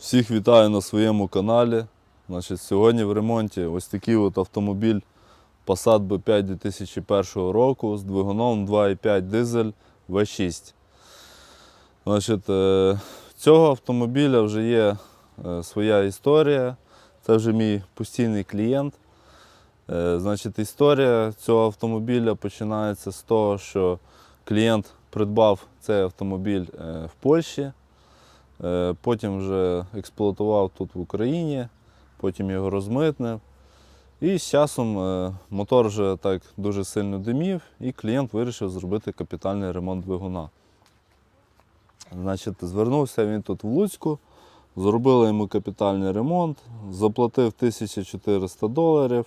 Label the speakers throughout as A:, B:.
A: Всіх вітаю на своєму каналі. Значить, сьогодні в ремонті ось такий от автомобіль Passat B5 2001 року з двигуном 2,5 дизель V6. Значить, е, цього автомобіля вже є е, своя історія. Це вже мій постійний клієнт. Е, Значить, історія цього автомобіля починається з того, що клієнт придбав цей автомобіль в Польщі. Е, Потім вже експлуатував тут в Україні, потім його розмитнив. І з часом е, мотор вже так дуже сильно димів, і клієнт вирішив зробити капітальний ремонт двигуна. Значить, звернувся він тут в Луцьку, зробили йому капітальний ремонт, заплатив 1400 доларів.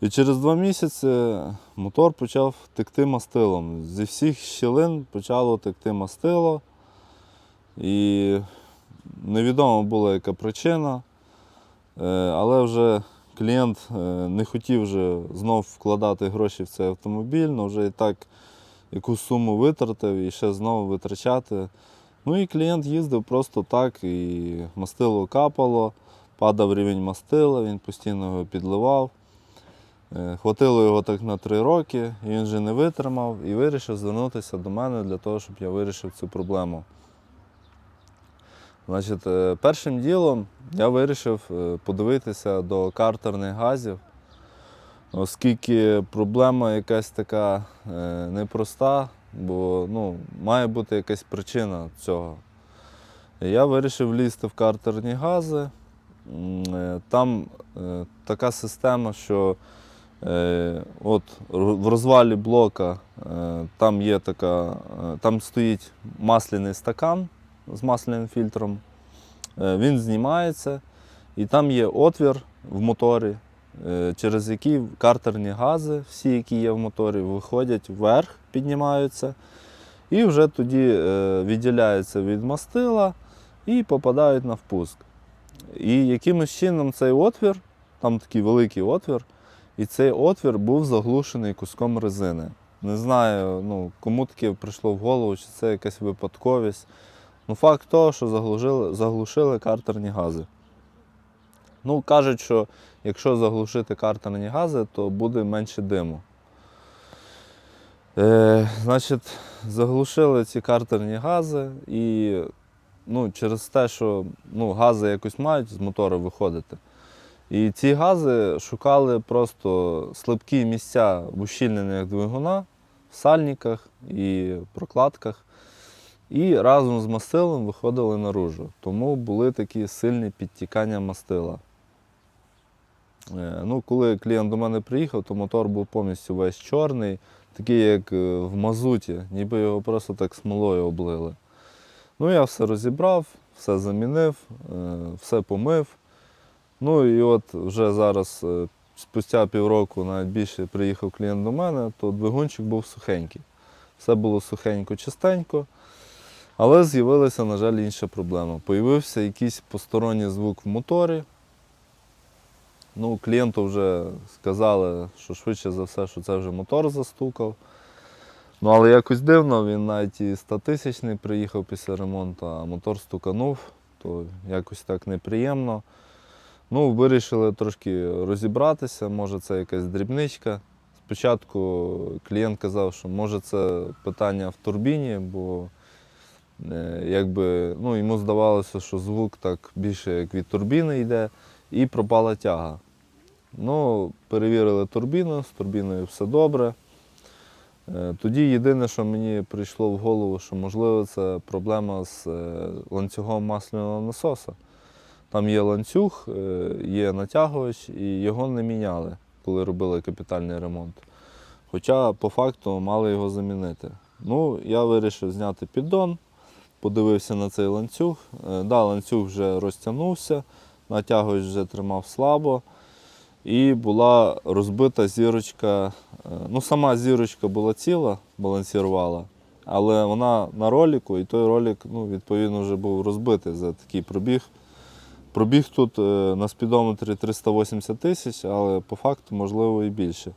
A: І через два місяці мотор почав текти мастилом. Зі всіх щілин почало текти мастило. І невідомо була яка причина, Е, але вже клієнт е, не хотів вже знов вкладати гроші в цей автомобіль, але вже і так якусь суму витратив і ще знову витрачати. Ну і клієнт їздив просто так, і мастило капало, падав рівень мастила, він постійно його підливав. Е, Хватило його так на три роки, і він вже не витримав і вирішив звернутися до мене для того, щоб я вирішив цю проблему. Значить, е, першим ділом я вирішив е, подивитися до картерних газів, оскільки проблема якась така е, непроста, бо ну, має бути якась причина цього. Я вирішив лізти в картерні гази. Там така система, що от в розвалі блока там є така, там стоїть масляний стакан з масляним фільтром. Е, Він знімається, і там є отвір в моторі, е, через який картерні гази, всі, які є в моторі, виходять вверх, піднімаються, і вже тоді е, відділяються від мастила і попадають на впуск. І якимось чином цей отвір, там такий великий отвір, і цей отвір був заглушений куском резини. Не знаю, ну, кому таке прийшло в голову, чи це якась випадковість. Ну, факт того, що заглушили, заглушили картерні гази. Ну, кажуть, що якщо заглушити картерні гази, то буде менше диму. Е, значить, заглушили ці картерні гази і ну, через те, що ну, гази якось мають з мотора виходити. І ці гази шукали просто слабкі місця в ущільненнях двигуна, в сальниках і прокладках. І разом з мастилом виходили наружу. Тому були такі сильні підтікання мастила. Е, Ну, коли клієнт до мене приїхав, то мотор був повністю весь чорний, такий, як е, в мазуті, ніби його просто так смолою облили. Ну, я все розібрав, все замінив, е, все помив. Ну і от вже зараз, спустя півроку, навіть більше приїхав клієнт до мене, то двигунчик був сухенький. Все було сухенько, чистенько. Але з'явилася, на жаль, інша проблема. Появився якийсь посторонній звук в моторі. Ну, клієнту вже сказали, що швидше за все, що це вже мотор застукав. Ну, але якось дивно, він навіть і 100 тисячний приїхав після ремонту, а мотор стуканув, то якось так неприємно. Ну, вирішили трошки розібратися, може це якась дрібничка. Спочатку клієнт казав, що може це питання в турбіні, бо якби, ну, йому здавалося, що звук так більше як від турбіни йде, і пропала тяга. Ну, перевірили турбіну, з турбіною все добре. Е, Тоді єдине, що мені прийшло в голову, що можливо це проблема з е, ланцюгом масляного насоса. Там є ланцюг, е, є натягувач, і його не міняли, коли робили капітальний ремонт. Хоча по факту мали його замінити. Ну, я вирішив зняти піддон, подивився на цей ланцюг. Е, Да, ланцюг вже розтягнувся, натягувач вже тримав слабо. І була розбита зірочка. е, Ну, сама зірочка була ціла, балансірувала, але вона на роліку, і той ролик ну, відповідно вже був розбитий за такий пробіг. Пробіг тут е, на спідометрі 380 тисяч, але по факту можливо і більше.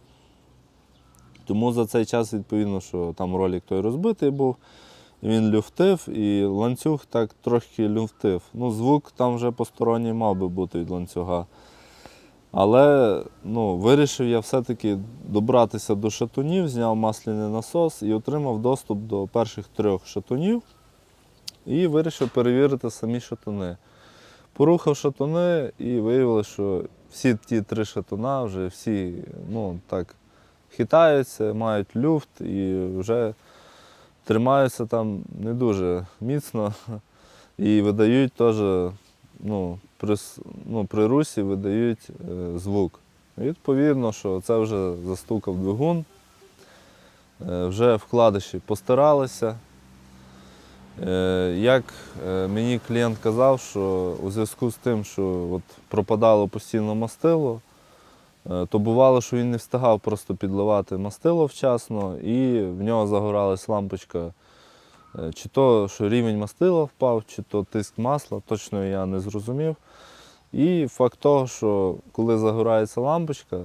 A: Тому за цей час, відповідно, що там ролик той розбитий був. Він люфтив, і ланцюг так трохи люфтив. Ну, звук там вже посторонній мав би бути від ланцюга. Але ну, вирішив я все-таки добратися до шатунів, зняв масляний насос і отримав доступ до перших трьох шатунів. І вирішив перевірити самі шатуни. Порухав шатуни і виявилося, що всі ті три шатуна вже всі ну, так, хитаються, мають люфт і вже тримаються там не дуже міцно і видають теж ну, при, ну, при русі видають е, звук. Відповідно, що це вже застукав двигун, е, вже вкладиші постаралися. Е, Як е, мені клієнт казав, що у зв'язку з тим, що от пропадало постійно мастило, то бувало, що він не встигав просто підливати мастило вчасно, і в нього загоралась лампочка. Е, Чи то, що рівень мастила впав, чи то тиск масла, точно я не зрозумів. І факт того, що коли загорається лампочка,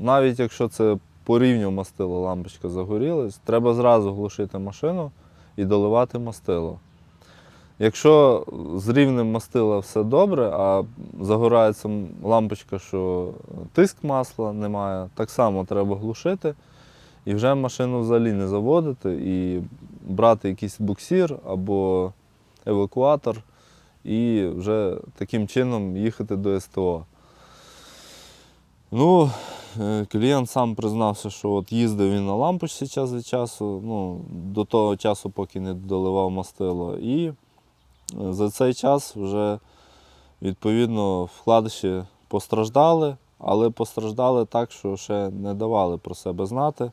A: навіть якщо це по рівню мастила лампочка загорілась, треба зразу глушити машину і доливати мастило. Якщо з рівнем мастила все добре, а загорається лампочка, що тиск масла немає, так само треба глушити і вже машину взагалі не заводити і брати якийсь буксір або евакуатор і вже таким чином їхати до СТО. Ну, е, клієнт сам признався, що от їздив він на лампочці час від часу, ну, до того часу, поки не доливав мастило. І за цей час вже відповідно вкладиші постраждали, але постраждали так, що ще не давали про себе знати.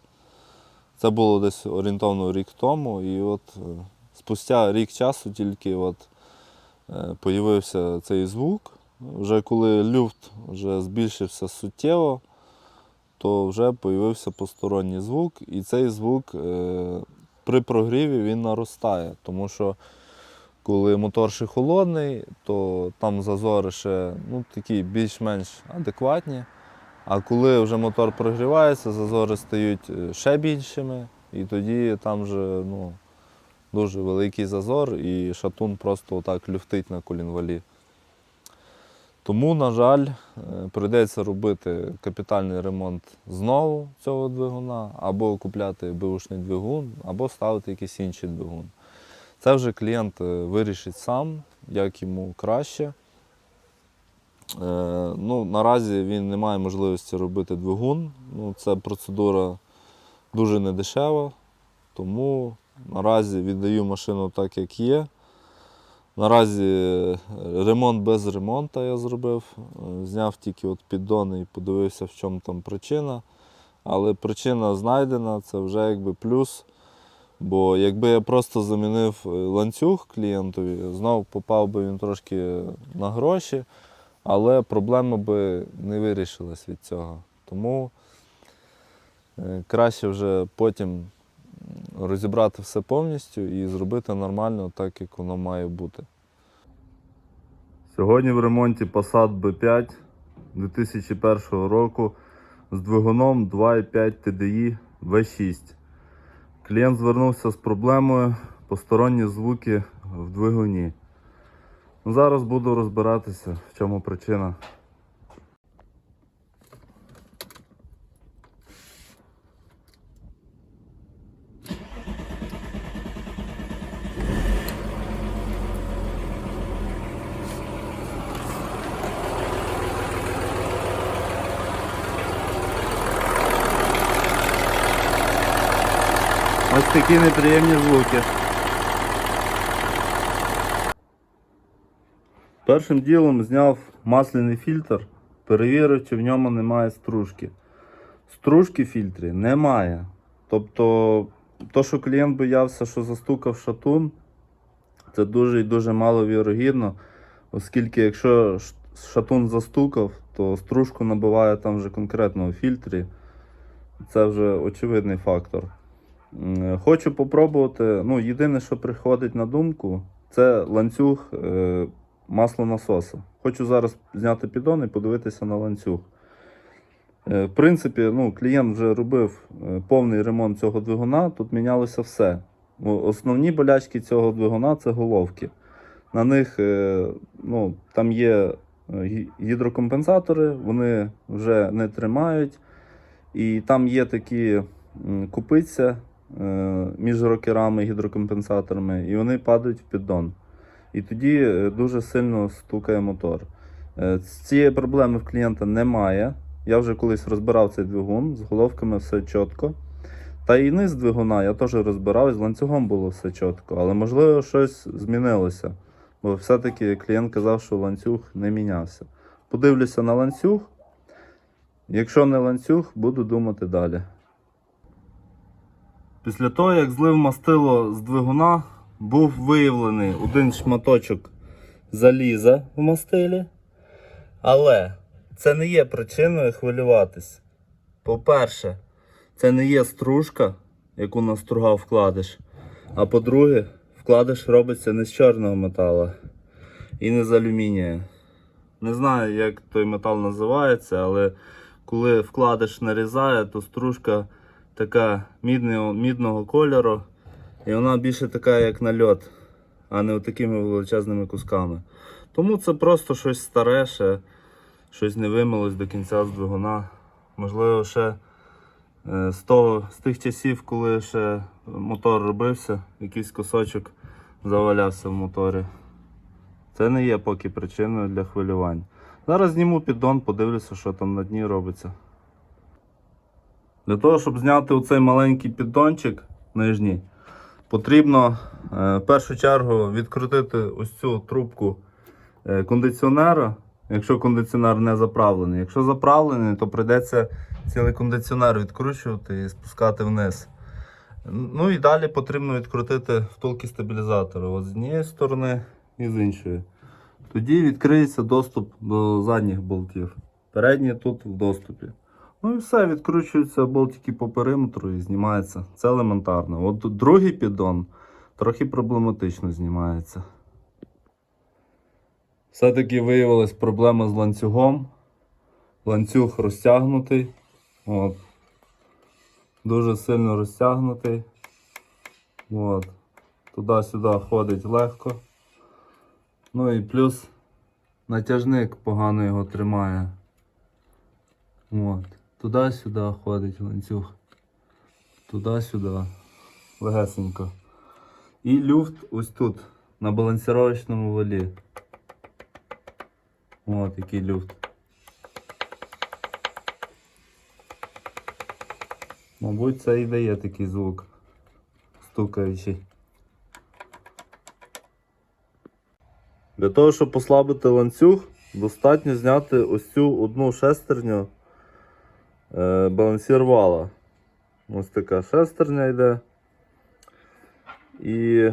A: Це було десь орієнтовно рік тому, і от е, спустя рік часу тільки от е, появився цей звук. Вже коли люфт вже збільшився суттєво, то вже появився посторонній звук, і цей звук е, при прогріві він наростає, тому що коли мотор ще холодний, то там зазори ще ну, такі більш-менш адекватні. А коли вже мотор прогрівається, зазори стають е, ще більшими, і тоді там вже ну, дуже великий зазор, і шатун просто отак люфтить на колінвалі. Тому, на жаль, е, прийдеться робити капітальний ремонт знову цього двигуна, або купляти беушний двигун, або ставити якийсь інший двигун. Це вже клієнт е, вирішить сам, як йому краще. Е, ну, наразі він не має можливості робити двигун. Ну, це процедура дуже недешева, тому наразі віддаю машину так, як є. Наразі е, ремонт без ремонту я зробив. Зняв тільки от піддони і подивився, в чому там причина. Але причина знайдена, це вже якби плюс. Бо якби я просто замінив е, ланцюг клієнтові, знов попав би він трошки на гроші, але проблема би не вирішилась від цього. Тому е, краще вже потім розібрати все повністю і зробити нормально так, як воно має бути. Сьогодні в ремонті Passat B5 2001 року з двигуном 2,5 TDI V6. Клієнт звернувся з проблемою посторонні звуки в двигуні. Зараз буду розбиратися, в чому причина. Ось такі неприємні звуки. Першим ділом зняв масляний фільтр, перевірив, чи в ньому немає стружки. Стружки в фільтрі немає. Тобто, то, що клієнт боявся, що застукав шатун, це дуже і дуже мало вірогідно, оскільки якщо шатун застукав, то стружку набиває там вже конкретно у фільтрі. Це вже очевидний фактор. М, Хочу попробувати. Ну, єдине, що приходить на думку, це ланцюг е, маслонасоса. Хочу зараз зняти піддон і подивитися на ланцюг. Е, в принципі, ну, клієнт вже робив е, повний ремонт цього двигуна, тут мінялося все. Основні болячки цього двигуна це головки. На них е, ну, там є е, гідрокомпенсатори, вони вже не тримають. І там є такі купиця е, між рокерами гідрокомпенсаторами, і вони падають в піддон. І тоді е, дуже сильно стукає мотор. Е, Цієї проблеми в клієнта немає. Я вже колись розбирав цей двигун, з головками все чітко. Та і низ двигуна я теж розбирав, з ланцюгом було все чітко, але можливо щось змінилося. Бо все-таки клієнт казав, що ланцюг не мінявся. Подивлюся на ланцюг. Якщо не ланцюг, буду думати далі. Після того, як злив мастило з двигуна, був виявлений один шматочок заліза в мастилі. Але це не є причиною хвилюватись. По-перше, це не є стружка, яку настругав вкладиш. А по-друге, вкладиш робиться не з чорного металу і не з алюмінія. Не знаю, як той метал називається, але коли вкладиш нарізає, то стружка така мідного, мідного кольору. І вона більше така, як нальот, а не такими величезними кусками. Тому це просто щось старе, щось не вимилось до кінця з двигуна. Можливо, ще е, з, того, з тих часів, коли ще мотор робився, якийсь кусочок завалявся в моторі. Це не є поки причиною для хвилювань. Зараз зніму піддон, подивлюся, що там на дні робиться. Для того, щоб зняти оцей маленький піддончик нижній, потрібно е, в першу чергу відкрутити ось цю трубку е, кондиціонера, якщо кондиціонер не заправлений. Якщо заправлений, то прийдеться цілий кондиціонер відкручувати і спускати вниз. Ну і далі потрібно відкрутити втулки стабілізатора от з однієї сторони і з іншої. Тоді відкриється доступ до задніх болтів. Передні тут в доступі. Ну і все, відкручуються болтики по периметру і знімається. Це елементарно. От другий піддон трохи проблематично знімається. Все-таки виявилась проблема з ланцюгом. Ланцюг розтягнутий. От. Дуже сильно розтягнутий. От. Туди-сюди ходить легко. Ну і плюс натяжник погано його тримає. От. Туди-сюди ходить ланцюг. Туди-сюди. Легесенько. І люфт ось тут, на балансировочному валі. От який люфт. Мабуть, це і дає такий звук стукаючий. Для того, щоб послабити ланцюг, достатньо зняти ось цю одну шестерню е, балансір вала. Ось така шестерня йде. І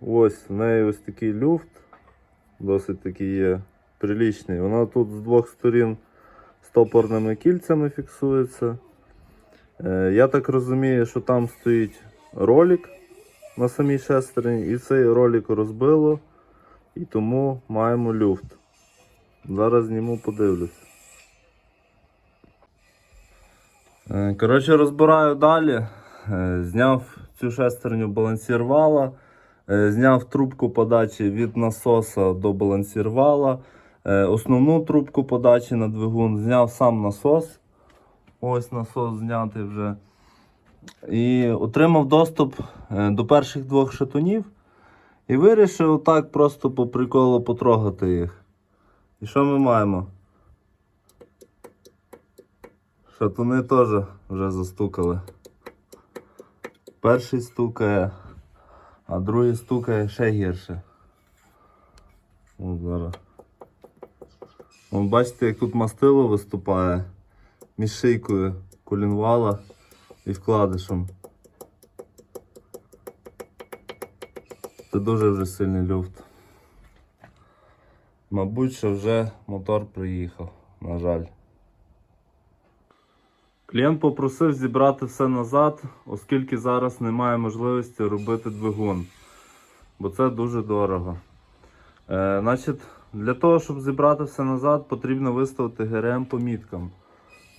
A: ось в неї ось такий люфт, досить такий є прилічний. Вона тут з двох сторін стопорними кільцями фіксується. Е, Я так розумію, що там стоїть ролик на самій шестерні, і цей ролик розбило, і тому маємо люфт. Зараз зніму, подивлюсь. Е, Коротше, розбираю далі. Е, Зняв цю шестерню балансір вала, е, зняв трубку подачі від насоса до балансір вала, е, основну трубку подачі на двигун, зняв сам насос. Ось насос знятий вже. І отримав доступ е, до перших двох шатунів. І вирішив так просто по приколу потрогати їх. І що ми маємо? Шатуни теж вже застукали. Перший стукає, а другий стукає ще гірше. О, зараз. О, бачите, як тут мастило виступає між шийкою колінвала і вкладишем. Це дуже вже сильний люфт. Мабуть, що вже мотор приїхав, на жаль. Клієнт попросив зібрати все назад, оскільки зараз немає можливості робити двигун, бо це дуже дорого. Е, значить, для того, щоб зібрати все назад, потрібно виставити ГРМ по міткам.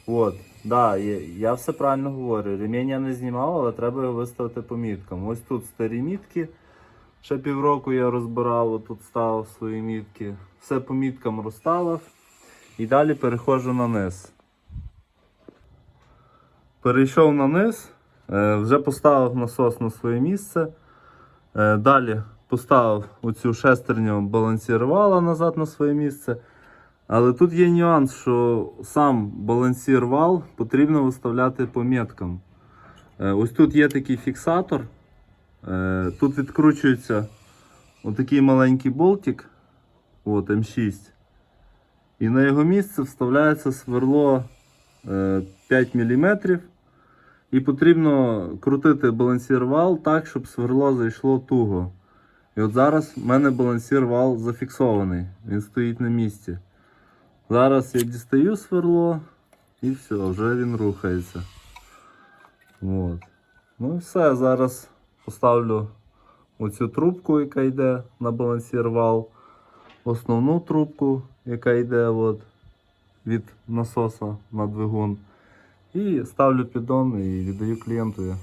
A: От, да, я, все правильно говорю. Ремінь я не знімав, але треба його виставити по міткам. Ось тут старі мітки. Ще півроку я розбирав, тут ставив свої мітки. Все по міткам розставив. І далі переходжу на низ. Перейшов на низ, е, вже поставив насос на своє місце. Е, Далі поставив оцю шестерню балансірувала назад на своє місце. Але тут є нюанс, що сам балансір вал потрібно виставляти по меткам. Е, Ось тут є такий фіксатор. Тут відкручується отакий маленький болтик. От М6. І на його місце вставляється сверло е, 5 мм. І потрібно крутити балансір вал так, щоб сверло зайшло туго. І от зараз в мене балансір вал зафіксований, він стоїть на місці. Зараз я дістаю сверло і все, вже він рухається. От. Ну і все, зараз поставлю оцю трубку, яка йде на балансір вал, основну трубку, яка йде от, від насоса на двигун. І ставлю піддон і віддаю клієнтові.